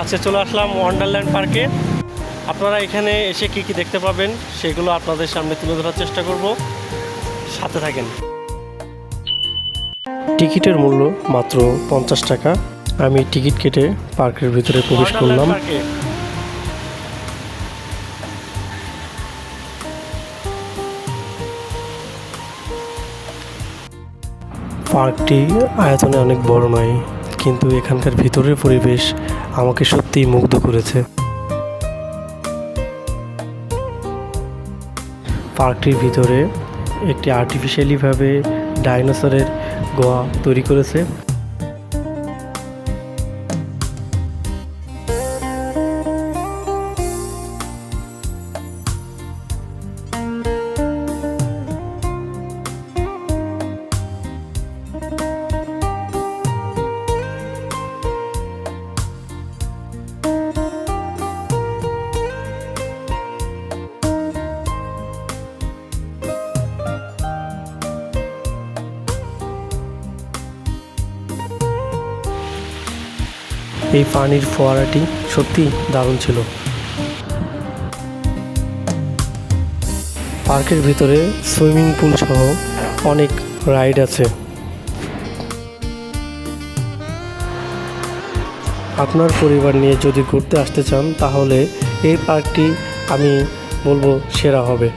আজকে চলে আসলাম ওয়ান্ডারল্যান্ড পার্কে আপনারা এখানে এসে কি কি দেখতে পাবেন সেগুলো আপনাদের সামনে তুলে ধরার চেষ্টা করব। সাথে থাকেন। টিকিটের মূল্য মাত্র পঞ্চাশ টাকা। আমি টিকিট কেটে পার্কের ভিতরে প্রবেশ করলাম। পার্কটি আয়তনে অনেক বড় নয়। কিন্তু এখানকার ভিতরের পরিবেশ আমাকে সত্যিই মুগ্ধ করেছে। পার্কটির ভিতরে একটি আর্টিফিশিয়ালিভাবে ডাইনোসরের গোয়া তৈরি করেছে। এই পানির ফোয়ারাটি সত্যি দারুণ ছিল। পার্কের ভিতরে সুইমিং পুল সহ অনেক রাইড আছে। আপনার পরিবার নিয়ে যদি ঘুরতে আসতে চান, তাহলে এই পার্কটি আমি বলব সেরা হবে।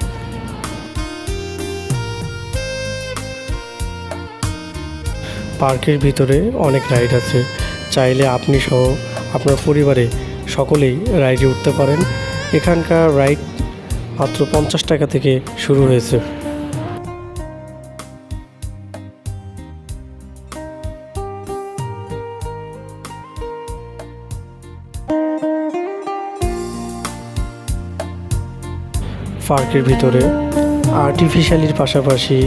পার্কের ভিতরে অনেক রাইড আছে। চাইলে আপনি সহ আপনার পরিবারে সকলেই রাইডে উঠতে পারেন। এখানকার রাইড মাত্র পঞ্চাশ টাকা থেকে শুরু হয়েছে। পার্কের ভিতরে আর্টিফিশিয়ালির পাশাপাশি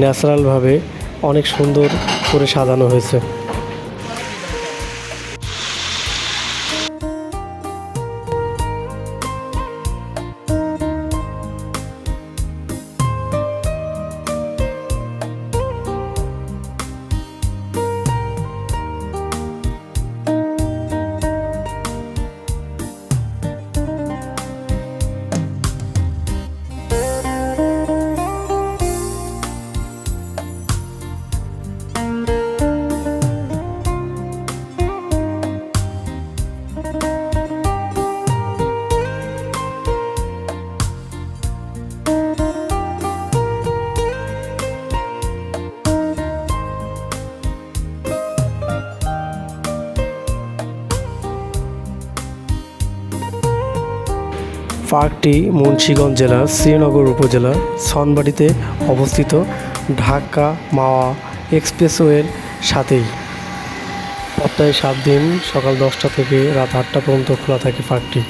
ন্যাচারালভাবে অনেক সুন্দর করে সাজানো হয়েছে। পার্কটি মুন্সীগঞ্জ জেলার শ্রীনগর উপজেলার সনবাড়িতে অবস্থিত ঢাকা মাওয়া এক্সপ্রেসওয়ের সাথেই। সপ্তাহে সাত দিন সকাল দশটা থেকে রাত আটটা পর্যন্ত খোলা থাকে পার্কটি।